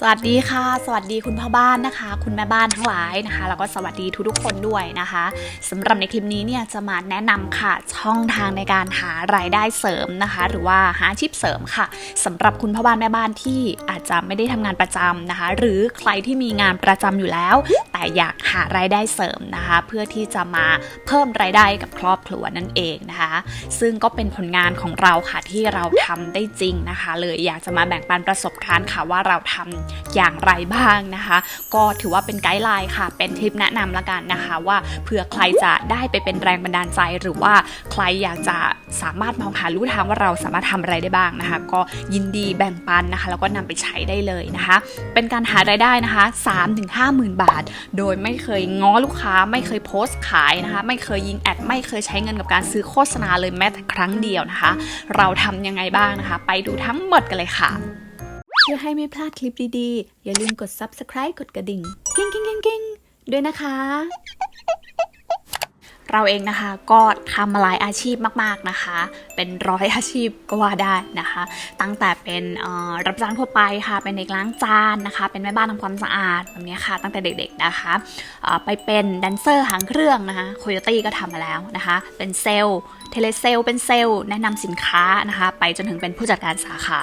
สวัสดีค่ะ สวัสดีคุณพ่อบ้านนะคะ คุณแม่บ้านทั้งหลายนะคะ แล้วก็สวัสดีทุกๆคนด้วยนะคะสำหรับในคลิปนี้เนี่ยจะมาแนะนำค่ะช่องทางในการหารายได้เสริมนะคะ หรือว่าหาอาชีพเสริมค่ะสำหรับคุณพ่อบ้านแม่บ้านที่อาจจะไม่ได้ทำงานประจำนะคะ หรือใครที่มีงานประจำอยู่แล้ว แต่อยากหารายได้เสริมนะคะ เพื่อที่จะมาเพิ่มรายได้กับครอบครัวนั่นเองนะคะ ซึ่งก็เป็นผลงานของเราค่ะที่เราทำได้จริงนะคะ เลยอยากจะมาแบ่งปันประสบการณ์ค่ะว่าเราทำอย่างไรบ้างนะคะ ก็ถือว่าเป็นไกด์ไลน์ค่ะ เป็นทริปแนะนำละกันนะคะ ว่าเผื่อใครจะได้ไปเป็นแรงบันดาลใจ หรือว่าใครอยากจะสามารถมองหารู้ทางว่าเราสามารถทำอะไรได้บ้างนะคะ ก็ยินดีแบ่งปันนะคะ แล้วก็นำไปใช้ได้เลยนะคะ เป็นการหารายได้นะคะ 3-5หมื่นบาท โดยไม่เคยง้อลูกค้าไม่เคยโพสต์ขายนะคะ ไม่เคยยิงแอดไม่เคยใช้เงินกับการซื้อโฆษณาเลยแม้แต่ครั้งเดียวนะคะ เราทำยังไงบ้างนะคะ ไปดูทั้งหมดกันเลยค่ะ พื่อให้ไม่พลาดคลิปดีๆ อย่าลืมกด subscribe กดกระดิ่ง กิ้งกิ้งกิ้งกิ้งด้วยนะคะ เราเองนะคะก็ทำมาหลายอาชีพมากๆนะคะ เป็นร้อยอาชีพก็ว่าได้นะคะ ตั้งแต่เป็นรับจ้างทั่วไปค่ะ เป็นเด็กล้างจานนะคะ เป็นแม่บ้านทำความสะอาดแบบนี้ค่ะ ตั้งแต่เด็กๆนะคะไปเป็นแดนเซอร์หางเครื่องนะคะโคโยตี้ก็ทำมาแล้วนะคะ เป็นเซลล์เทเลเซลเป็นเซลล์แนะนำสินค้านะคะ ไปจนถึงเป็นผู้จัดการสาขา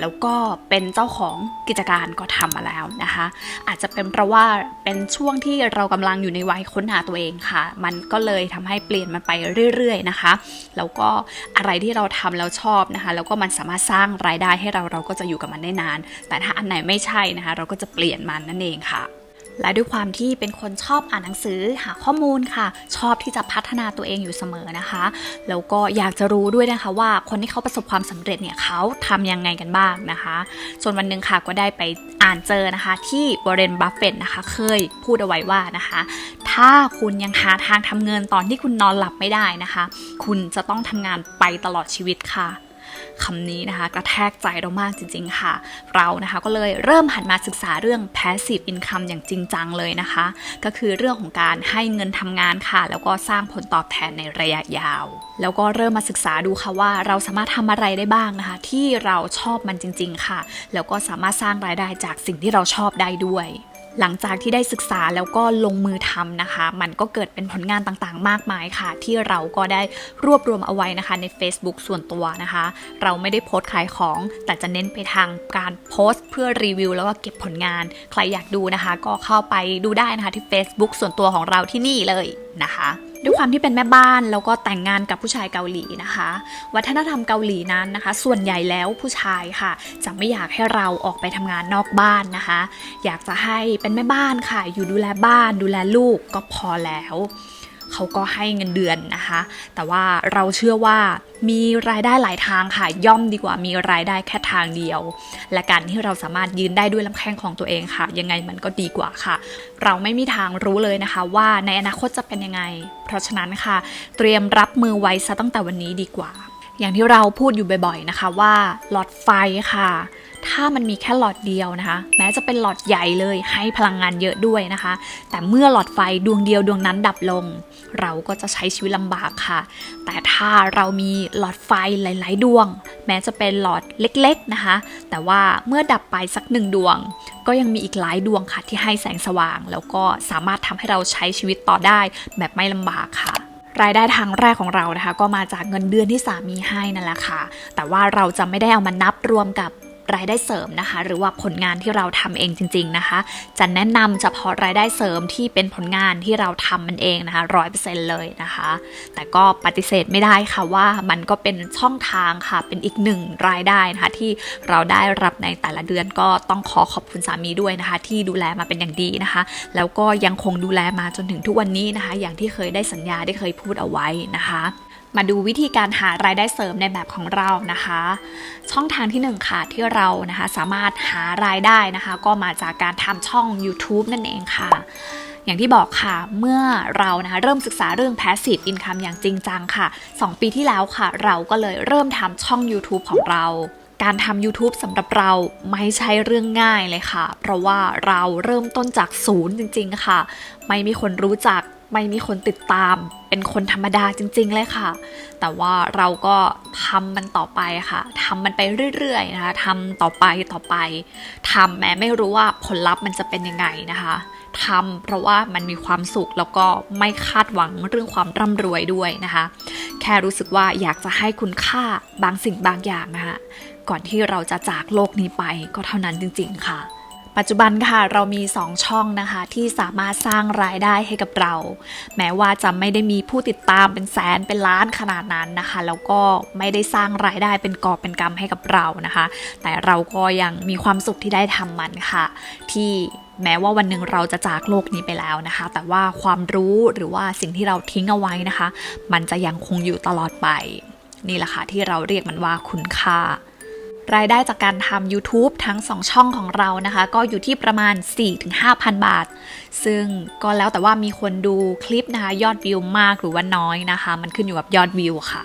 แล้วก็เป็นเจ้าของกิจการก็ทำมาแล้วนะคะ อาจจะเป็นเพราะว่าเป็นช่วงที่เรากำลังอยู่ในวัยค้นหาตัวเองค่ะ มันก็เลยทำให้เปลี่ยนมันไปเรื่อยๆนะคะ แล้วก็อะไรที่เราทำแล้วชอบนะคะ แล้วก็มันสามารถสร้างรายได้ให้เราเราก็จะอยู่กับมันได้นาน แต่ถ้าอันไหนไม่ใช่นะคะ เราก็จะเปลี่ยนมันนั่นเองค่ะ และด้วยความที่เป็นคนชอบอ่านหนังสือหาข้อมูลค่ะ ชอบที่จะพัฒนาตัวเองอยู่เสมอนะคะ แล้วก็อยากจะรู้ด้วยนะคะว่าคนที่เขาประสบความสำเร็จเนี่ยเขาทำยังไงกันบ้างนะคะส่วนวันหนึ่งค่ะก็ได้ไปอ่านเจอนะคะ ที่บรเรนบัฟเฟตนะคะ เคยพูดเอาไว้ว่านะคะ ถ้าคุณยังหาทางทำเงินตอนที่คุณนอนหลับไม่ได้นะคะ คุณจะต้องทำงานไปตลอดชีวิตค่ะ คำนี้นะคะกระแทกใจเรามากจริง ๆ ค่ะ เรานะคะก็เลยเริ่มหันมาศึกษาเรื่อง passive income อย่างจริงจังเลยนะคะ ก็คือเรื่องของการให้เงินทำงานค่ะ แล้วก็สร้างผลตอบแทนในระยะยาว แล้วก็เริ่มมาศึกษาดูค่ะว่าเราสามารถทำอะไรได้บ้างนะคะ ที่เราชอบมันจริง ๆ ค่ะ แล้วก็สามารถสร้างรายได้จากสิ่งที่เราชอบได้ด้วย หลังจากที่ได้ศึกษาแล้วก็ลงมือทำนะคะ มันก็เกิดเป็นผลงานต่างๆ มากมายค่ะ ที่เราก็ได้รวบรวมเอาไว้นะคะใน Facebook ส่วนตัวนะคะ เราไม่ได้โพสต์ขายของ แต่จะเน้นไปทางการโพสต์เพื่อรีวิว แล้วก็เก็บผลงาน ใครอยากดูนะคะ ก็เข้าไปดูได้นะคะที่ Facebook ส่วนตัวของเราที่นี่เลยนะคะ ด้วยความที่เป็นแม่บ้านแล้วก็แต่งงานกับผู้ชายเกาหลีนะคะ วัฒนธรรมเกาหลีนั้นนะคะ ส่วนใหญ่แล้วผู้ชายค่ะ จะไม่อยากให้เราออกไปทำงานนอกบ้านนะคะ อยากจะให้เป็นแม่บ้านค่ะ อยู่ดูแลบ้านดูแลลูกก็พอแล้ว เขาก็ให้เงินเดือนนะคะ แต่ว่าเราเชื่อว่ามีรายได้หลายทางค่ะ ย่อมดีกว่ามีรายได้แค่ทางเดียว และการที่เราสามารถยืนได้ด้วยลำแข้งของตัวเองค่ะ ยังไงมันก็ดีกว่าค่ะ เราไม่มีทางรู้เลยนะคะ ว่าในอนาคตจะเป็นยังไง เพราะฉะนั้นค่ะ เตรียมรับมือไว้ซะตั้งแต่วันนี้ดีกว่า อย่างที่เราพูดอยู่บ่อยๆนะคะว่าหลอดไฟค่ะ ถ้ามันมีแค่หลอดเดียวนะคะ แม้จะเป็นหลอดใหญ่เลยให้พลังงานเยอะด้วยนะคะ แต่เมื่อหลอดไฟดวงเดียวดวงนั้นดับลง เราก็จะใช้ชีวิตลำบากค่ะ แต่ถ้าเรามีหลอดไฟหลาย ๆ ดวง แม้จะเป็นหลอดเล็ก ๆ นะคะ แต่ว่าเมื่อดับไปสักหนึ่งดวง ก็ยังมีอีกหลายดวงค่ะที่ให้แสงสว่าง แล้วก็สามารถทำให้เราใช้ชีวิตต่อได้ แบบไม่ลำบากค่ะรายได้ทางแรกของเรานะคะ ก็มาจากเงินเดือนที่สามีให้นั่นแหละค่ะ แต่ว่าเราจะไม่ได้เอามานับรวมกับ รายได้เสริมนะคะ หรือว่าผลงานที่เราทำเองจริง ๆนะคะ จะแนะนำเฉพาะรายได้เสริมที่เป็นผลงานที่เราทำมันเองนะคะร้อยเปอร์เซ็นต์เลยนะคะ แต่ก็ปฏิเสธไม่ได้ค่ะว่ามันก็เป็นช่องทางค่ะ เป็นอีกหนึ่งรายได้นะคะที่เราได้รับในแต่ละเดือนก็ต้องขอขอบคุณสามีด้วยนะคะ ที่ดูแลมาเป็นอย่างดีนะคะ แล้วก็ยังคงดูแลมาจนถึงทุกวันนี้นะคะ อย่างที่เคยได้สัญญาได้เคยพูดเอาไว้นะคะ มาดูวิธีการหารายได้เสริมในแบบของเรานะคะ ช่องทางที่หนึ่งค่ะที่เรานะคะสามารถหารายได้นะคะ ก็มาจากการทำช่อง YouTube นั่นเองค่ะอย่างที่บอกค่ะ เมื่อเรานะคะเริ่มศึกษาเรื่อง passive income อย่างจริงจังค่ะ 2 ปีที่แล้วค่ะ เราก็เลยเริ่มทำช่อง YouTube ของเรา การทำ YouTube สำหรับเราไม่ใช่เรื่องง่ายเลยค่ะ เพราะว่าเราเริ่มต้นจากศูนย์จริง ๆ ค่ะ ไม่มีคนรู้จัก ไม่มีคนติดตาม เป็นคนธรรมดาจริง ๆ เลยค่ะ แต่ว่าเราก็ทำมันต่อไปค่ะทำมันไปเรื่อย ๆ นะคะทำต่อไปต่อไปทำแม้ไม่รู้ว่าผลลัพธ์มันจะเป็นยังไงนะคะทำเพราะว่ามันมีความสุขแล้วก็ไม่คาดหวังเรื่องความร่ำรวยด้วยนะคะ แค่รู้สึกว่าอยากจะให้คุณค่าบางสิ่งบางอย่างนะคะก่อนที่เราจะจากโลกนี้ไปก็เท่านั้นจริง ๆ ค่ะ ปัจจุบันค่ะเรามี 2 ช่องนะคะที่สามารถสร้างรายได้ให้กับเรา แม้ว่าจะไม่ได้มีผู้ติดตามเป็นแสนเป็นล้านขนาดนั้นนะคะ แล้วก็ไม่ได้สร้างรายได้เป็นกอบเป็นกำให้กับเรานะคะ แต่เราก็ยังมีความสุขที่ได้ทำมันค่ะ ที่แม้ว่าวันหนึ่งเราจะจากโลกนี้ไปแล้วนะคะ แต่ว่าความรู้หรือว่าสิ่งที่เราทิ้งเอาไว้นะคะ มันจะยังคงอยู่ตลอดไป นี่แหละค่ะที่เราเรียกมันว่าคุณค่า รายได้จากการทำ YouTube ทั้ง 2 ช่องของเรานะคะ ก็อยู่ที่ประมาณ 4-5,000 บาท ซึ่งก็แล้วแต่ว่ามีคนดูคลิปนะคะ ยอดวิวมากหรือว่าน้อยนะคะ มันขึ้นอยู่กับยอดวิวค่ะ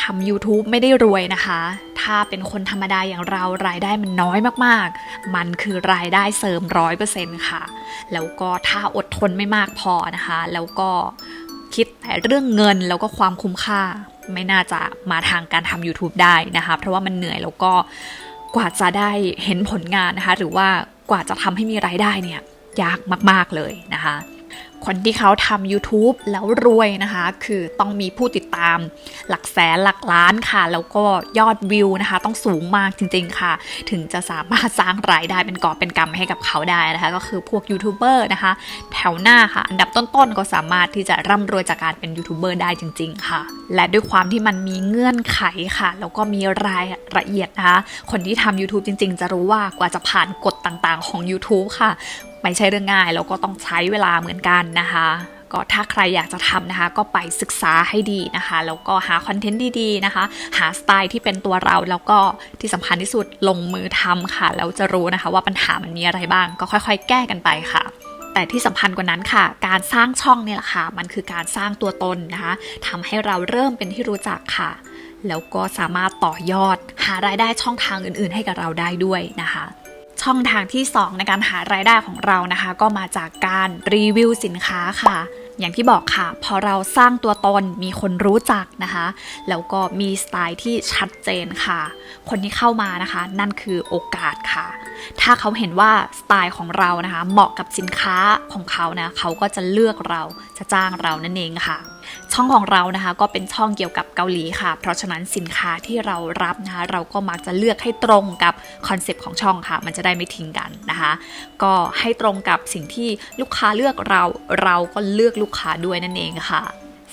ทำ YouTube ไม่ได้รวยนะคะ ถ้าเป็นคนธรรมดาอย่างเรารายได้มันน้อยมากๆ มันคือรายได้เสริมร้อยเปอร์เซ็นต์ค่ะ แล้วก็ถ้าอดทนไม่มากพอนะคะ แล้วก็คิดแต่เรื่องเงินแล้วก็ความคุ้มค่า ไม่น่าจะมาทางการทำ YouTube ได้นะคะ เพราะว่ามันเหนื่อยแล้วก็กว่าจะได้เห็นผลงานนะคะ หรือว่ากว่าจะทำให้มีรายได้เนี่ยยากมาก ๆเลยนะคะ คนที่เขาทำ YouTube แล้วรวยนะคะ คือต้องมีผู้ติดตาม หลักแสนหลักล้านค่ะ แล้วก็ยอดวิวนะคะ ต้องสูงมากจริงๆค่ะ ถึงจะสามารถสร้างรายได้เป็นกอบเป็นกำให้กับเขาได้นะคะ ก็คือพวกยูทูบเบอร์นะคะ แถวหน้าค่ะ อันดับต้นๆก็สามารถที่จะร่ำรวยจากการเป็นยูทูบเบอร์ได้จริง ๆ ค่ะ และด้วยความที่มันมีเงื่อนไขค่ะ แล้วก็มีรายละเอียดนะคะ คนที่ทำ YouTube จริง ๆ จะรู้ว่ากว่าจะผ่านกฎต่างๆ ของ YouTube ค่ะ ไม่ใช่เรื่องง่ายแล้วก็ต้องใช้เวลาเหมือนกันนะคะก็ถ้าใครอยากจะทำนะคะ ก็ไปศึกษาให้ดีนะคะ แล้วก็หาคอนเทนต์ดีๆนะคะ หาสไตล์ที่เป็นตัวเรา แล้วก็ที่สำคัญที่สุดลงมือทำค่ะ แล้วจะรู้นะคะว่าปัญหามันมีอะไรบ้าง ก็ค่อยๆ แก้กันไปค่ะ แต่ที่สำคัญกว่านั้นค่ะ การสร้างช่องเนี่ยแหละค่ะ มันคือการสร้างตัวตนนะคะทำให้เราเริ่มเป็นที่รู้จักค่ะ แล้วก็สามารถต่อยอด หารายได้ช่องทางอื่น ๆ ให้กับเราได้ด้วยนะคะ ช่องทางที่ 2 ในการหารายได้ของเรานะคะ ก็มาจากการรีวิวสินค้าค่ะ อย่างที่บอกค่ะ พอเราสร้างตัวตนมีคนรู้จักนะคะ แล้วก็มีสไตล์ที่ชัดเจนค่ะ คนที่เข้ามานะคะ นั่นคือโอกาสค่ะ ถ้าเขาเห็นว่าสไตล์ของเรานะคะ เหมาะกับสินค้าของเขานะเขาก็จะเลือกเราจะจ้างเรานั่นเองค่ะ ช่องของเรานะคะก็เป็นช่องเกี่ยวกับเกาหลีค่ะ เพราะฉะนั้นสินค้าที่เรารับนะคะเราก็มักจะเลือกให้ตรงกับคอนเซปต์ของช่องค่ะ มันจะได้ไม่ทิ้งกันนะคะ ก็ให้ตรงกับสิ่งที่ลูกค้าเลือกเราเราก็เลือกลูกค้าด้วยนั่นเองค่ะ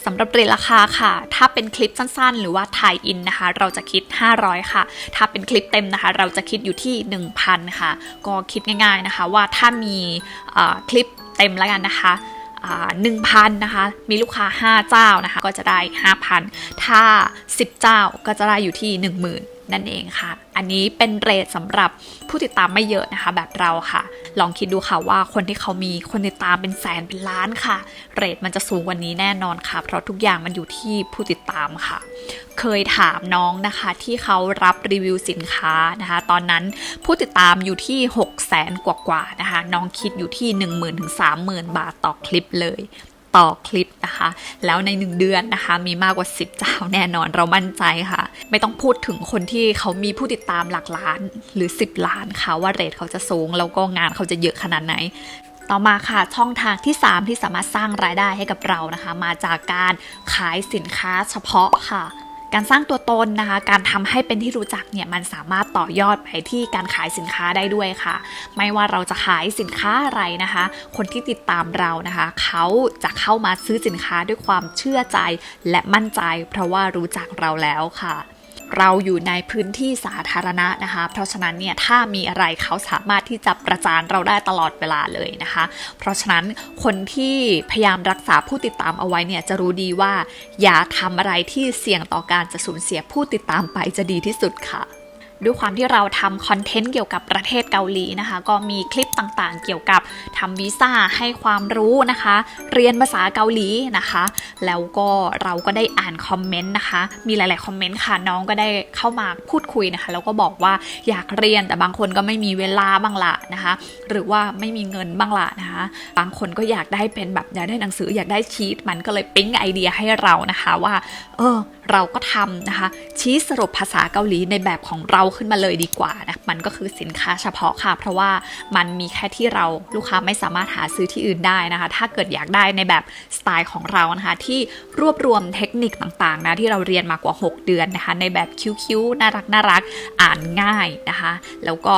สำหรับเรทราคาค่ะ ถ้าเป็นคลิปสั้นๆ หรือว่าถ่ายอินนะคะ เราจะคิด 500 ค่ะ ถ้าเป็นคลิปเต็มนะคะ เราจะคิดอยู่ที่ 1,000 ค่ะ ก็คิดง่ายๆนะคะว่าถ้ามีคลิปเต็มแล้วกันนะคะ หนึ่งพันนะคะ มีลูกค้า 5 เจ้านะคะ ก็จะได้ 5,000 ถ้า 10 เจ้าก็จะได้อยู่ที่ 10,000 นั่นเองค่ะ อันนี้เป็นเรทสำหรับผู้ติดตามไม่เยอะนะคะแบบเราค่ะ ลองคิดดูค่ะว่าคนที่เขามีคนติดตามเป็นแสนเป็นล้านค่ะ เรทมันจะสูงกว่านี้แน่นอนค่ะ เพราะทุกอย่างมันอยู่ที่ผู้ติดตามค่ะ เคยถามน้องนะคะที่เขารับรีวิวสินค้านะคะ ตอนนั้นผู้ติดตามอยู่ที่ 6 0แสนกว่าๆนะคะ น้องคิดอยู่ที่ 1 0,000ถึง30,000 บาทต่อคลิปเลย ต่อคลิปนะคะ แล้วใน 1 เดือนนะคะ มีมากกว่า 10 เจ้าแน่นอนเรามั่นใจค่ะ ไม่ต้องพูดถึงคนที่เขามีผู้ติดตามหลักล้านหรือ 10 ล้านค่ะว่าเรทเขาจะสูง แล้วก็งานเขาจะเยอะขนาดไหนต่อมาค่ะช่องทางที่ 3 ที่สามารถสร้างรายได้ให้กับเรานะคะ มาจากการขายสินค้าเฉพาะค่ะ การสร้างตัวตนนะคะ การทำให้เป็นที่รู้จักเนี่ยมันสามารถต่อยอดไปที่การขายสินค้าได้ด้วยค่ะ ไม่ว่าเราจะขายสินค้าอะไรนะคะ คนที่ติดตามเรานะคะ เขาจะเข้ามาซื้อสินค้าด้วยความเชื่อใจและมั่นใจ เพราะว่ารู้จักเราแล้วค่ะ เราอยู่ในพื้นที่สาธารณะนะคะ เพราะฉะนั้นเนี่ยถ้ามีอะไรเขาสามารถที่จะประจานเราได้ตลอดเวลาเลยนะคะ เพราะฉะนั้นคนที่พยายามรักษาผู้ติดตามเอาไว้เนี่ยจะรู้ดีว่า อย่าทำอะไรที่เสี่ยงต่อการจะสูญเสียผู้ติดตามไปจะดีที่สุดค่ะ ด้วยความที่เราทำคอนเทนต์เกี่ยวกับประเทศเกาหลีนะคะ ก็มีคลิปต่างๆ เกี่ยวกับทำวีซ่าให้ความรู้นะคะ เรียนภาษาเกาหลีนะคะ แล้วก็เราก็ได้อ่านคอมเมนต์นะคะ มีหลายๆคอมเมนต์ค่ะน้องก็ได้เข้ามาพูดคุยนะคะ แล้วก็บอกว่าอยากเรียนแต่บางคนก็ไม่มีเวลาบ้างละนะคะ หรือว่าไม่มีเงินบ้างละนะคะ บางคนก็อยากได้เป็นแบบอยากได้หนังสืออยากได้ชีตมันก็เลยปิ๊งไอเดียให้เรานะคะว่า เออเราก็ทำนะคะ ชี้สรุปภาษาเกาหลีในแบบของเราขึ้นมาเลยดีกว่านะมันก็คือสินค้าเฉพาะค่ะ เพราะว่ามันมีแค่ที่เราลูกค้าไม่สามารถหาซื้อที่อื่นได้นะคะ ถ้าเกิดอยากได้ในแบบสไตล์ของเรานะคะ ที่รวบรวมเทคนิคต่างๆนะที่เราเรียนมากว่า 6 เดือนนะคะ ในแบบคิ้วๆน่ารักน่ารักอ่านง่ายนะคะ แล้วก็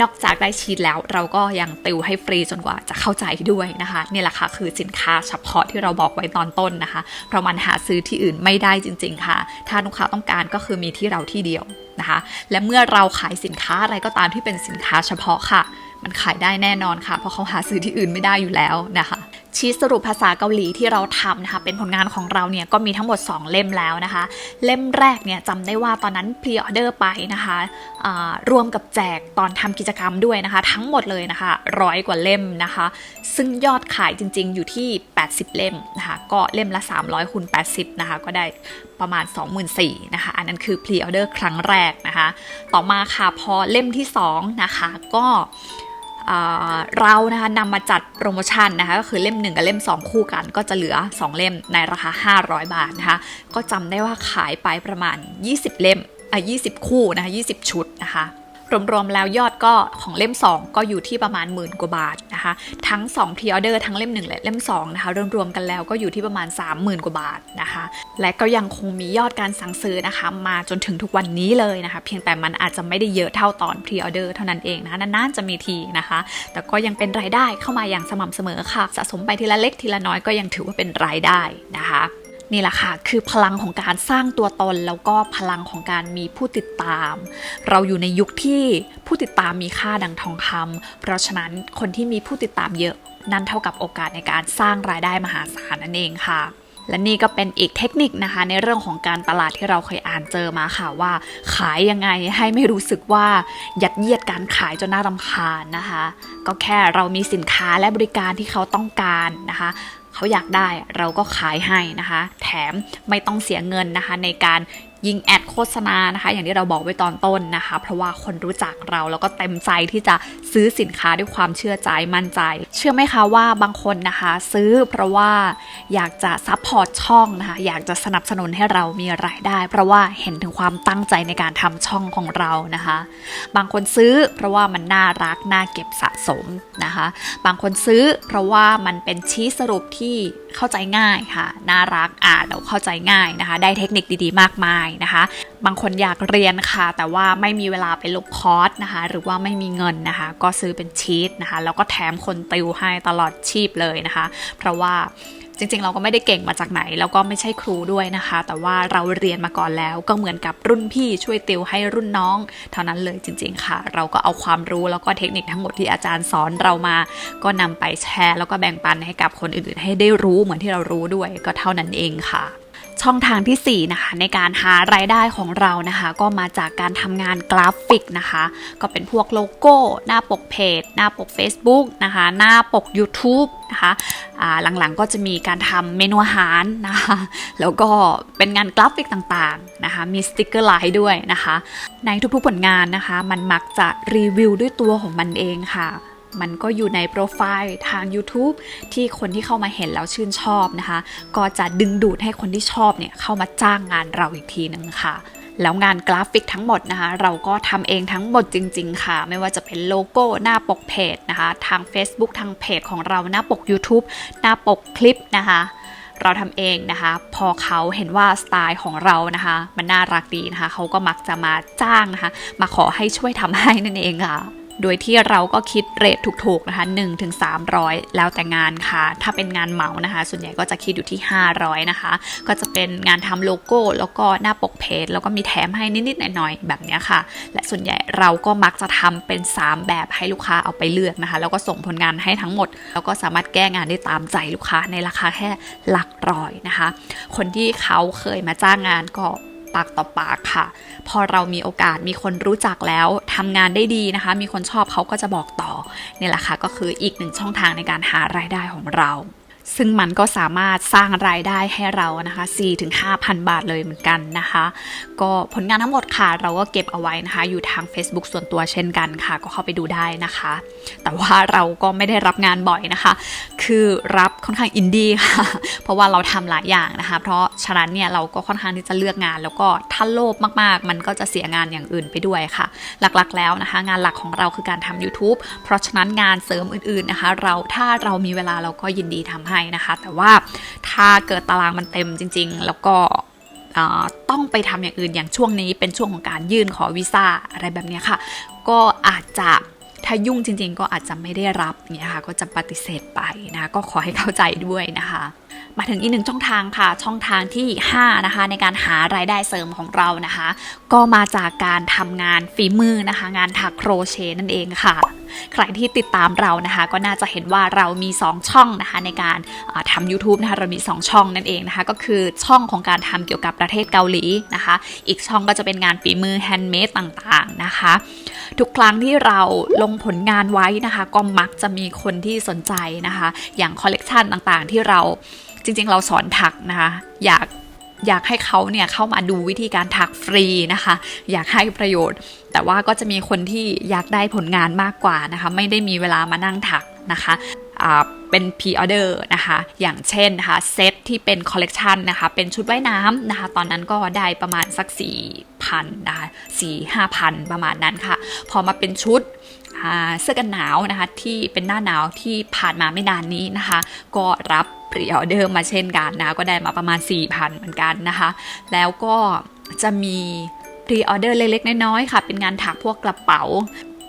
นอกจากได้ชีตแล้วเราก็ยังติวให้ฟรีจนกว่าจะเข้าใจด้วยนะคะนี่แหละค่ะคือสินค้าเฉพาะที่เราบอกไว้ตอนต้นนะคะ เพราะมันหาซื้อที่อื่นไม่ได้จริง ๆ ค่ะ ถ้าลูกค้าต้องการก็คือมีที่เราที่เดียวนะคะ และเมื่อเราขายสินค้าอะไรก็ตามที่เป็นสินค้าเฉพาะค่ะ มันขายได้แน่นอนค่ะ เพราะเขาหาซื้อที่อื่นไม่ได้อยู่แล้วนะคะ ชีทสรุปภาษาเกาหลีที่เราทำนะคะเป็นผลงานของเราเนี่ยก็มีทั้งหมด 2 เล่มแล้วนะคะ เล่มแรกเนี่ยจำได้ว่าตอนนั้นพรีออเดอร์ไปนะคะอ่ารวมกับแจกตอนทำกิจกรรมด้วยนะคะ ทั้งหมดเลยนะคะร้อยกว่าเล่มนะคะ ซึ่งยอดขายจริงๆอยู่ที่ 80 เล่มนะคะก็เล่มละ 300คูณ80นะคะก็ได้ประมาณ 24,000นะคะ อันนั้นคือพรีออเดอร์ครั้งแรกนะคะ ต่อมาค่ะพอเล่มที่2นะคะก็ เรานะคะนำมาจัดโปรโมชั่นนะคะก็คือเล่ม 1 กับเล่ม 2 คู่กันก็จะเหลือ 2 เล่มในราคา 500 บาทนะคะก็จำได้ว่าขายไปประมาณ 20 เล่มอะ20 คู่นะคะ20 ชุดนะคะ รวมๆแล้วยอดก็ของเล่ม 2 ก็อยู่ที่ประมาณหมื่นกว่าบาทนะคะ ทั้ง2พรีออเดอร์ทั้งเล่ม 1 และเล่ม2นะคะรวมๆกันแล้วก็อยู่ที่ประมาณ 30,000 กว่าบาทนะคะ และก็ยังคงมียอดการสั่งซื้อนะคะ มาจนถึงทุกวันนี้เลยนะคะ เพียงแต่มันอาจจะไม่ได้เยอะเท่าตอนพรีออเดอร์เท่านั้นเองนะคะนานๆจะมีทีนะคะ แต่ก็ยังเป็นรายได้เข้ามาอย่างสม่ำเสมอค่ะ สะสมไปทีละเล็กทีละน้อยก็ยังถือว่าเป็นรายได้นะคะ นี่แหละค่ะคือพลังของการสร้างตัวตนแล้วก็พลังของการมีผู้ติดตาม เราอยู่ในยุคที่ผู้ติดตามมีค่าดังทองคำเพราะฉะนั้นคนที่มีผู้ติดตามเยอะ นั่นเท่ากับโอกาสในการสร้างรายได้มหาศาลนั่นเองค่ะและนี่ก็เป็นอีกเทคนิคนะคะ ในเรื่องของการตลาดที่เราเคยอ่านเจอมาค่ะว่า ขายยังไงให้ไม่รู้สึกว่ายัดเยียดการขายจนน่ารำคาญนะคะ ก็แค่เรามีสินค้าและบริการที่เขาต้องการนะคะ เขาอยากได้เราก็ขายให้นะคะ แถมไม่ต้องเสียเงินนะคะ ในการ ยิงแอดโฆษณานะคะ อย่างที่เราบอกไว้ตอนต้นนะคะ เพราะว่าคนรู้จักเราแล้วก็เต็มใจที่จะซื้อสินค้าด้วยความเชื่อใจมั่นใจ เชื่อไหมคะว่าบางคนนะคะ ซื้อเพราะว่าอยากจะซัพพอร์ตช่องนะคะ อยากจะสนับสนุนให้เรามีรายได้ เพราะว่าเห็นถึงความตั้งใจในการทำช่องของเรานะคะ บางคนซื้อเพราะว่ามันน่ารักน่าเก็บสะสมนะคะ บางคนซื้อเพราะว่ามันเป็นชี้สรุปที่เข้าใจง่ายค่ะ น่ารักอ่านแล้วเข้าใจง่ายนะคะ ได้เทคนิคดีๆ มากมายนะคะ บางคนอยากเรียนค่ะ แต่ว่าไม่มีเวลาไปลงคอร์สนะคะ หรือว่าไม่มีเงินนะคะ ก็ซื้อเป็นชีตนะคะ แล้วก็แถมคนติวให้ตลอดชีพเลยนะคะ เพราะว่า จริงๆ เราก็ไม่ได้เก่งมาจากไหน แล้วก็ไม่ใช่ครูด้วยนะคะ แต่ว่าเราเรียนมาก่อนแล้ว ก็เหมือนกับรุ่นพี่ช่วยติวให้รุ่นน้อง เท่านั้นเลยจริง ๆ ค่ะ เราก็เอาความรู้แล้วก็เทคนิคทั้งหมดที่อาจารย์สอนเรามา ก็นำไปแชร์ แล้วก็แบ่งปันให้กับคนอื่นๆ ให้ได้รู้เหมือนที่เรารู้ด้วยก็เท่านั้นเองค่ะ ช่องทางทีสี่4นะคะในการหารายได้ของเรานะคะ ก็มาจากการทำงานกราฟิกนะคะ ก็เป็นพวกโลโก้ หน้าปกเพจ หน้าปก Facebook นะคะ หน้าปก YouTube นะคะหลังๆก็จะมีการทำเมนูอาหารนะคะ แล้วก็เป็นงานกราฟิกต่างๆนะคะ มีสติกเกอร์ไลน์ด้วยนะคะ ในทุกๆผลงานนะคะ มันมักจะรีวิวด้วยตัวของมันเองค่ะ มันก็อยู่ในโปรไฟล์ทาง YouTube ที่คนที่เข้ามาเห็นแล้วชื่นชอบนะคะ ก็จะดึงดูดให้คนที่ชอบเนี่ยเข้ามาจ้างงานเราอีกทีหนึ่งค่ะแล้วงานกราฟิกทั้งหมดนะคะ เราก็ทำเองทั้งหมดจริง ๆ ค่ะ ไม่ว่าจะเป็นโลโก้หน้าปกเพจนะคะ ทาง Facebook ทางเพจของเราหน้าปก YouTube หน้าปกคลิปนะคะ เราทำเองนะคะ พอเขาเห็นว่าสไตล์ของเรานะคะ มันน่ารักดีนะคะ เขาก็มักจะมาจ้างนะคะ มาขอให้ช่วยทำให้นั่นเองค่ะ โดยที่เราก็คิดเรทถูกๆนะคะ1ถึง300 แล้วแต่งานค่ะ ถ้าเป็นงานเหมานะคะ ส่วนใหญ่ก็จะคิดอยู่ที่ 500 นะคะ ก็จะเป็นงานทำโลโก้ แล้วก็หน้าปกเพจ แล้วก็มีแถมให้นิดๆหน่อยๆแบบนี้ค่ะ และส่วนใหญ่เราก็มักจะทำเป็น 3 แบบให้ลูกค้าเอาไปเลือกนะคะ แล้วก็ส่งผลงานให้ทั้งหมด แล้วก็สามารถแก้งานได้ตามใจลูกค้าในราคาแค่หลักร้อยนะคะ คนที่เขาเคยมาจ้างงานก็ ปากต่อปากค่ะ พอเรามีโอกาสมีคนรู้จักแล้วทำงานได้ดีนะคะ มีคนชอบเขาก็จะบอกต่อนี่แหละค่ะก็คืออีกหนึ่งช่องทางในการหารายได้ของเรา ซึ่งมันก็สามารถสร้างรายได้ให้เรานะคะ4-5,000บาทเลยเหมือนกันนะคะ ก็ผลงานทั้งหมดค่ะ เราก็เก็บเอาไว้นะคะ อยู่ทาง Facebook ส่วนตัวเช่นกันค่ะ ก็เข้าไปดูได้นะคะ แต่ว่าเราก็ไม่ได้รับงานบ่อยนะคะ คือรับค่อนข้างอินดี้ค่ะ เพราะว่าเราทำหลายอย่างนะคะ เพราะฉะนั้นเนี่ยเราก็ค่อนข้างที่จะเลือกงาน แล้วก็ถ้าโลภมากๆ มันก็จะเสียงานอย่างอื่นไปด้วยค่ะ หลักๆ แล้วนะคะ งานหลักของเราคือการทำ YouTube เพราะฉะนั้นงานเสริมอื่นๆนะคะ เราถ้าเรามีเวลาเราก็ยินดีทำให้นะคะ แต่ว่าถ้าเกิดตารางมันเต็มจริง ๆ แล้วก็ต้องไปทำอย่างอื่นอย่างช่วงนี้เป็นช่วงของการยื่นขอวีซ่าอะไรแบบนี้ค่ะ ก็อาจจะถ้ายุ่งจริง ๆ ก็อาจจะไม่ได้รับเนี่ยค่ะก็จะปฏิเสธไปนะก็ขอให้เข้าใจด้วยนะคะมาถึงอีกหนึ่งช่องทางค่ะ ช่องทางที่ 5 นะคะ ในการหารายได้เสริมของเรานะคะ ก็มาจากการทำงานฝีมือนะคะ งานถักโครเชต์นั่นเองค่ะ ใครที่ติดตามเรานะคะ ก็น่าจะเห็นว่าเรามี 2 ช่องนะคะ ในการทำ YouTube นะคะเรามี 2 ช่องนั่นเองนะคะ ก็คือช่องของการทำเกี่ยวกับประเทศเกาหลีนะคะ อีกช่องก็จะเป็นงานฝีมือแฮนด์เมดต่างๆนะคะ ทุกครั้งที่เราลงผลงานไว้นะคะ ก็มักจะมีคนที่สนใจนะคะ อย่างคอลเลกชันต่างๆ ที่เรา จริงๆ เราสอนถักนะคะ อยากอยากให้เขาเนี่ยเข้ามาดูวิธีการถักฟรีนะคะ อยากให้ประโยชน์ แต่ว่าก็จะมีคนที่อยากได้ผลงานมากกว่านะคะ ไม่ได้มีเวลามานั่งถักนะคะเป็นพ r ออเดอร์นะคะ อย่างเช่นนะคะเซตที่เป็นคอลเลกชันนะคะ เป็นชุดว่ายน้ำนะคะ ตอนนั้นก็ได้ประมาณสัก 4,000นะคะ4 5,000 ประมาณนั้นค่ะ พอมาเป็นชุดเสื้อกันหนาวนะคะ ที่เป็นหน้าหนาวที่ผ่านมาไม่นานนี้นะคะ ก็รับ พรีออเดอร์มาเช่นกันนะ ก็ได้มาประมาณ 4,000 เหมือนกันนะคะ แล้วก็จะมีพรีออเดอร์เล็กๆ น้อยๆ ค่ะ เป็นงานถักพวกกระเป๋า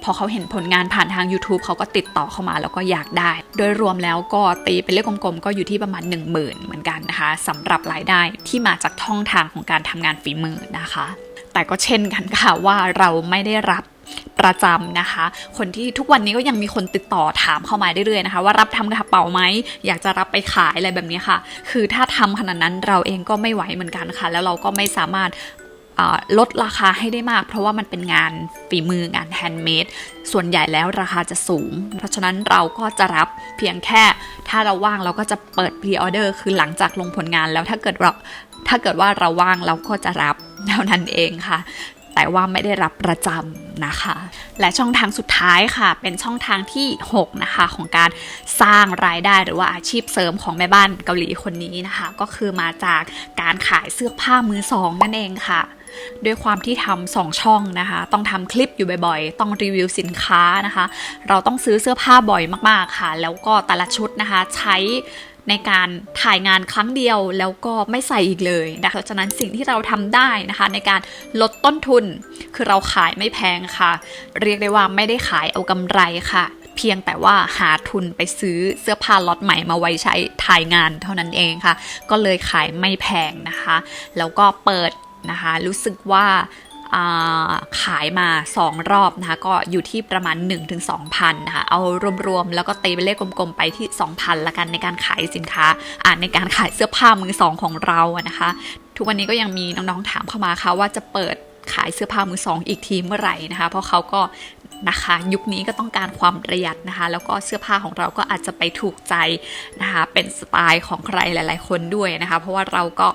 พอเขาเห็นผลงานผ่านทาง YouTube เขาก็ติดต่อเข้ามาแล้วก็อยากได้ โดยรวมแล้วก็ตีเป็นเลขกลมๆ ก็อยู่ที่ประมาณ 1 0,000 เหมือนกันนะคะสำหรับรายได้ที่มาจากท่องทางของการทำงานฝีมือนะคะ แต่ก็เช่นกันค่ะว่าเราไม่ได้รับ ประจำนะคะ คนที่ทุกวันนี้ก็ยังมีคนติดต่อถามเข้ามาเรื่อยๆนะคะ ว่ารับทำกระเป๋าไหมอยากจะรับไปขายอะไรแบบนี้ค่ะ คือถ้าทำขนาดนั้นเราเองก็ไม่ไหวเหมือนกันค่ะ แล้วเราก็ไม่สามารถลดราคาให้ได้มาก เพราะว่ามันเป็นงานฝีมืองานแฮนด์เมดส่วนใหญ่แล้วราคาจะสูง เพราะฉะนั้นเราก็จะรับเพียงแค่ ถ้าเราว่างเราก็จะเปิดพรีออเดอร์คือหลังจากลงผลงานแล้วถ้าเกิดเราถ้าเกิดว่าเราว่างเราก็จะรับเท่านั้นเองค่ะ แต่ว่าไม่ได้รับประจำนะคะ และช่องทางสุดท้ายค่ะ เป็นช่องทางที่ 6 นะคะ ของการสร้างรายได้หรือว่าอาชีพเสริมของแม่บ้านเกาหลีคนนี้นะคะ ก็คือมาจากการขายเสื้อผ้ามือสองนั่นเองค่ะด้วยความที่ทำสองช่องนะคะ ต้องทำคลิปอยู่บ่อยๆ ต้องรีวิวสินค้านะคะ เราต้องซื้อเสื้อผ้าบ่อยมากๆค่ะ แล้วก็แต่ละชุดนะคะ ใช้ ในการถ่ายงานครั้งเดียวแล้วก็ไม่ใส่อีกเลยนะเพราะฉะนั้นสิ่งที่เราทำได้นะคะ ในการลดต้นทุน คือเราขายไม่แพงค่ะ เรียกได้ว่าไม่ได้ขายเอากำไรค่ะ เพียงแต่ว่าหาทุนไปซื้อเสื้อผ้าล็อตใหม่มาไว้ใช้ถ่ายงานเท่านั้นเองค่ะ ก็เลยขายไม่แพงนะคะ แล้วก็เปิดนะคะ รู้สึกว่า ขายมา 2 รอบนะคะ ก็อยู่ที่ประมาณ 1-2,000นะคะ เอารวมๆ แล้วก็ตีเป็นเลขกลมๆ ไปที่ 2,000ละกันในการขายสินค้าอ่าในการขายเสื้อผ้ามือสองของเรานะคะ ทุกวันนี้ก็ยังมีน้องๆถามเข้ามาค่ะว่าจะเปิดขายเสื้อผ้ามือสองอีกทีเมื่อไหร่นะคะ เพราะเขาก็นะคะยุคนี้ก็ต้องการความประหยัดนะคะ แล้วก็เสื้อผ้าของเราก็อาจจะไปถูกใจนะคะ เป็นสไตล์ของใครหลาย ๆ คนด้วยนะคะ เพราะว่าเราก็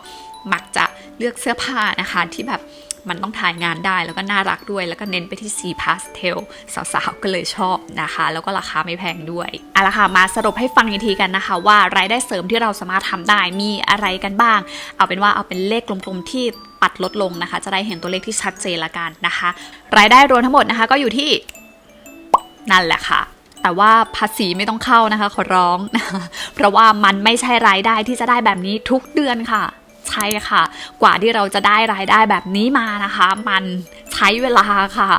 มักจะ เลือกเสื้อผ้านะคะที่แบบมันต้องถ่ายงานได้แล้วก็น่ารักด้วย แล้วก็เน้นไปที่สีพาสเทลสาวๆก็เลยชอบนะคะ แล้วก็ราคาไม่แพงด้วยเอาละค่ะมาสรุปให้ฟังอีกทีกันนะคะ ว่ารายได้เสริมที่เราสามารถทำได้มีอะไรกันบ้าง เอาเป็นว่าเอาเป็นเลขกลมๆที่ปัดลดลงนะคะ จะได้เห็นตัวเลขที่ชัดเจนละกันนะคะ รายได้รวมทั้งหมดนะคะก็อยู่ที่นั่นแหละค่ะแต่ว่าภาษีไม่ต้องเข้านะคะ ขอร้อง เพราะว่ามันไม่ใช่รายได้ที่จะได้แบบนี้ทุกเดือนค่ะ ใช่ค่ะ กว่าที่เราจะได้รายได้แบบนี้มานะคะ มันใช้เวลาค่ะ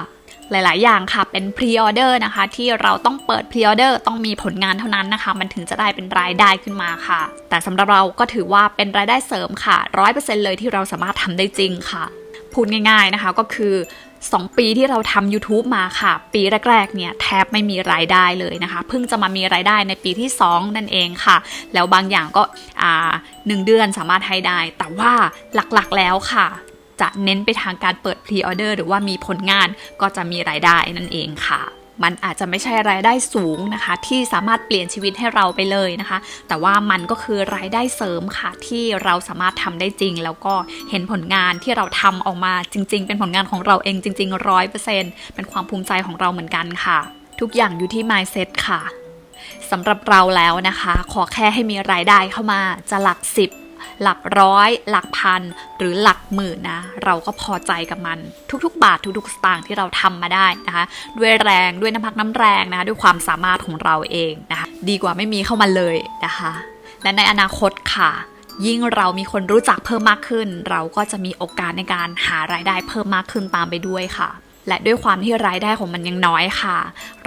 หลาย ๆ อย่างค่ะเป็นพรีออเดอร์นะคะ ที่เราต้องเปิดพรีออเดอร์ต้องมีผลงานเท่านั้นนะคะ มันถึงจะได้เป็นรายได้ขึ้นมาค่ะ แต่สำหรับเราก็ถือว่าเป็นรายได้เสริมค่ะร้อยเปอร์เซ็นเลยที่เราสามารถทำได้จริงค่ะ พูดง่าย ๆ นะคะก็คือ 2 ปีที่เราทำ YouTube มาค่ะ ปีแรกๆ เนี่ยแทบไม่มีรายได้เลยนะคะ เพิ่งจะมามีรายได้ในปีที่ 2 นั่นเองค่ะ แล้วบางอย่างก็หนึ่งเดือนสามารถให้ได้ แต่ว่าหลักๆแล้วค่ะ จะเน้นไปทางการเปิดพรีออเดอร์หรือว่ามีผลงานก็จะมีรายได้นั่นเองค่ะ มันอาจจะไม่ใช่รายได้สูงนะคะ ที่สามารถเปลี่ยนชีวิตให้เราไปเลยนะคะ แต่ว่ามันก็คือรายได้เสริมค่ะที่เราสามารถทำได้จริง แล้วก็เห็นผลงานที่เราทำออกมาจริง ๆ เป็นผลงานของเราเองจริงๆร้อยเปอร์เซ็นต์เป็นความภูมิใจของเราเหมือนกันค่ะ ทุกอย่างอยู่ที่ mindset ค่ะสำหรับเราแล้วนะคะ ขอแค่ให้มีรายได้เข้ามาจะหลักสิบ หลักร้อย หลักพัน หรือหลักหมื่นนะ เราก็พอใจกับมัน ทุกๆ บาททุกๆ สตางค์ที่เราทำมาได้นะคะ ด้วยแรงด้วยน้ำพักน้ำแรงนะคะ ด้วยความสามารถของเราเองนะคะ ดีกว่าไม่มีเข้ามาเลยนะคะ และในอนาคตค่ะยิ่งเรามีคนรู้จักเพิ่มมากขึ้น เราก็จะมีโอกาสในการหารายได้เพิ่มมากขึ้นตามไปด้วยค่ะ และด้วยความที่รายได้ของมันยังน้อยค่ะ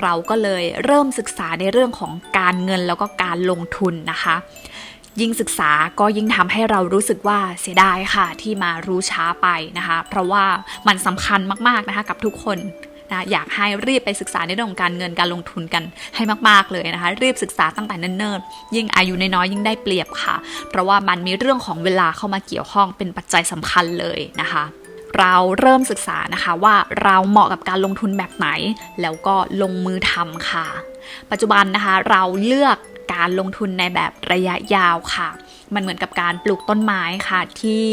เราก็เลยเริ่มศึกษาในเรื่องของการเงินแล้วก็การลงทุนนะคะ ยิ่งศึกษาก็ยิ่งทำให้เรารู้สึกว่าเสียดายค่ะ ที่มารู้ช้าไปนะคะ เพราะว่ามันสำคัญมากๆนะคะกับทุกคนนะอยากให้รีบไปศึกษาในเรื่องของการเงินการลงทุนกันให้มาก ๆ เลยนะคะ รีบศึกษาตั้งแต่เนิ่นๆยิ่งอายุน้อยๆยิ่งได้เปรียบค่ะ เพราะว่ามันมีเรื่องของเวลาเข้ามาเกี่ยวข้องเป็นปัจจัยสำคัญเลยนะคะ เราเริ่มศึกษานะคะว่าเราเหมาะกับการลงทุนแบบไหน แล้วก็ลงมือทำค่ะ ปัจจุบันนะคะเราเลือก การลงทุนในแบบระยะยาวค่ะ มันเหมือนกับการปลูกต้นไม้ค่ะที่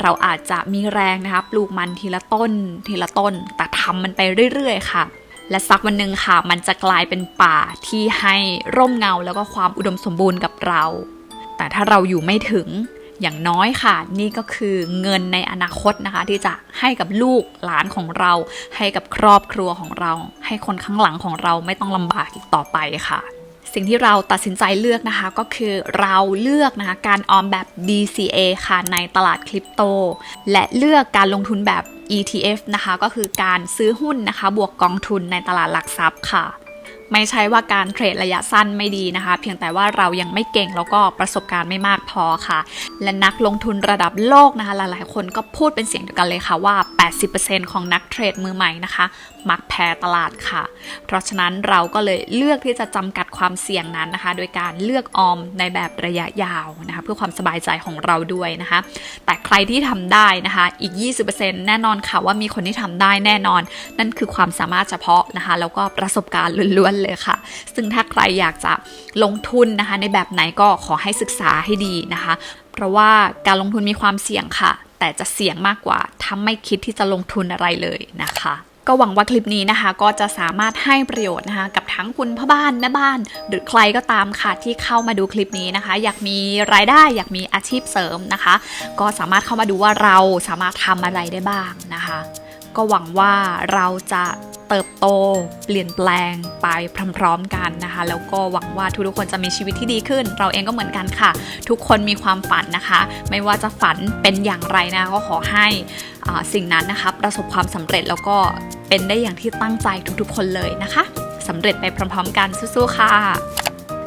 เราอาจจะมีแรงนะคะปลูกมันทีละต้นทีละต้น แต่ทำมันไปเรื่อย ๆ ค่ะและสักวันหนึ่งค่ะ มันจะกลายเป็นป่าที่ให้ร่มเงาแล้วก็ความอุดมสมบูรณ์กับเรา แต่ถ้าเราอยู่ไม่ถึงอย่างน้อยค่ะ นี่ก็คือเงินในอนาคตนะคะ ที่จะให้กับลูกหลานของเรา ให้กับครอบครัวของเรา ให้คนข้างหลังของเราไม่ต้องลำบากอีกต่อไปค่ะ สิ่งที่เราตัดสินใจเลือกนะคะ ก็คือเราเลือกนะคะการออมแบบ DCA ค่ะในตลาดคริปโต และเลือกการลงทุนแบบ ETF นะคะก็คือการซื้อหุ้นนะคะบวกกองทุนในตลาดหลักทรัพย์ค่ะ ไม่ใช่ว่าการเทรดระยะสั้นไม่ดีนะคะ เพียงแต่ว่าเรายังไม่เก่งแล้วก็ประสบการณ์ไม่มากพอค่ะ และนักลงทุนระดับโลกนะคะ หลายๆ คนก็พูดเป็นเสียงเดียวกันเลยค่ะว่า 80%ของนักเทรดมือใหม่นะคะ มักแพ้ตลาดค่ะ เพราะฉะนั้นเราก็เลยเลือกที่จะจำกัดความเสี่ยงนั้นนะคะ โดยการเลือกออมในแบบระยะยาวนะคะเพื่อความสบายใจของเราด้วยนะคะ แต่ใครที่ทำได้นะคะอีก 20%แน่นอนค่ะว่ามีคนที่ทำได้แน่นอน นั่นคือความสามารถเฉพาะนะคะแล้วก็ประสบการณ์ล้วนๆเลยค่ะ ซึ่งถ้าใครอยากจะลงทุนนะคะในแบบไหนก็ขอให้ศึกษาให้ดีนะคะ เพราะว่าการลงทุนมีความเสี่ยงค่ะ แต่จะเสี่ยงมากกว่าถ้าไม่คิดที่จะลงทุนอะไรเลยนะคะ ก็หวังว่าคลิปนี้นะคะ ก็จะสามารถให้ประโยชน์นะคะ กับทั้งคุณพ่อบ้านแม่บ้าน หรือใครก็ตามค่ะที่เข้ามาดูคลิปนี้นะคะ อยากมีรายได้อยากมีอาชีพเสริมนะคะ ก็สามารถเข้ามาดูว่าเราสามารถทำอะไรได้บ้างนะคะ ก็หวังว่าเราจะเติบโตเปลี่ยนแปลงไปพร้อมๆกันนะคะ แล้วก็หวังว่าทุกๆคนจะมีชีวิตที่ดีขึ้น เราเองก็เหมือนกันค่ะ ทุกคนมีความฝันนะคะ ไม่ว่าจะฝันเป็นอย่างไรนะก็ขอให้อ่าสิ่งนั้นนะคะ ประสบความสำเร็จแล้วก็เป็นได้อย่างที่ตั้งใจทุกๆ คนเลยนะคะสำเร็จไปพร้อมๆ กันสู้ๆค่ะ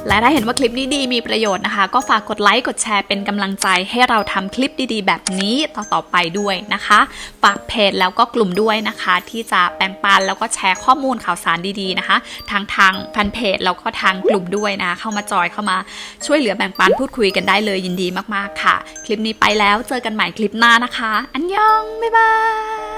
และถ้าเห็นว่าคลิปนี้ดีมีประโยชน์นะคะ ก็ฝากกดไลค์กดแชร์เป็นกำลังใจให้เราทำคลิปดีๆ แบบนี้ต่อๆไปด้วยนะคะ ฝากเพจแล้วก็กลุ่มด้วยนะคะ ที่จะแบ่งปันแล้วก็แชร์ข้อมูลข่าวสารดีๆนะคะทางทางแฟนเพจแล้วก็ทางกลุ่มด้วยนะเข้ามาจอยเข้ามาช่วยเหลือแบ่งปันพูดคุยกันได้เลยยินดีมากๆค่ะ คลิปนี้ไปแล้วเจอกันใหม่คลิปหน้านะคะ อันยองบ๊ายบาย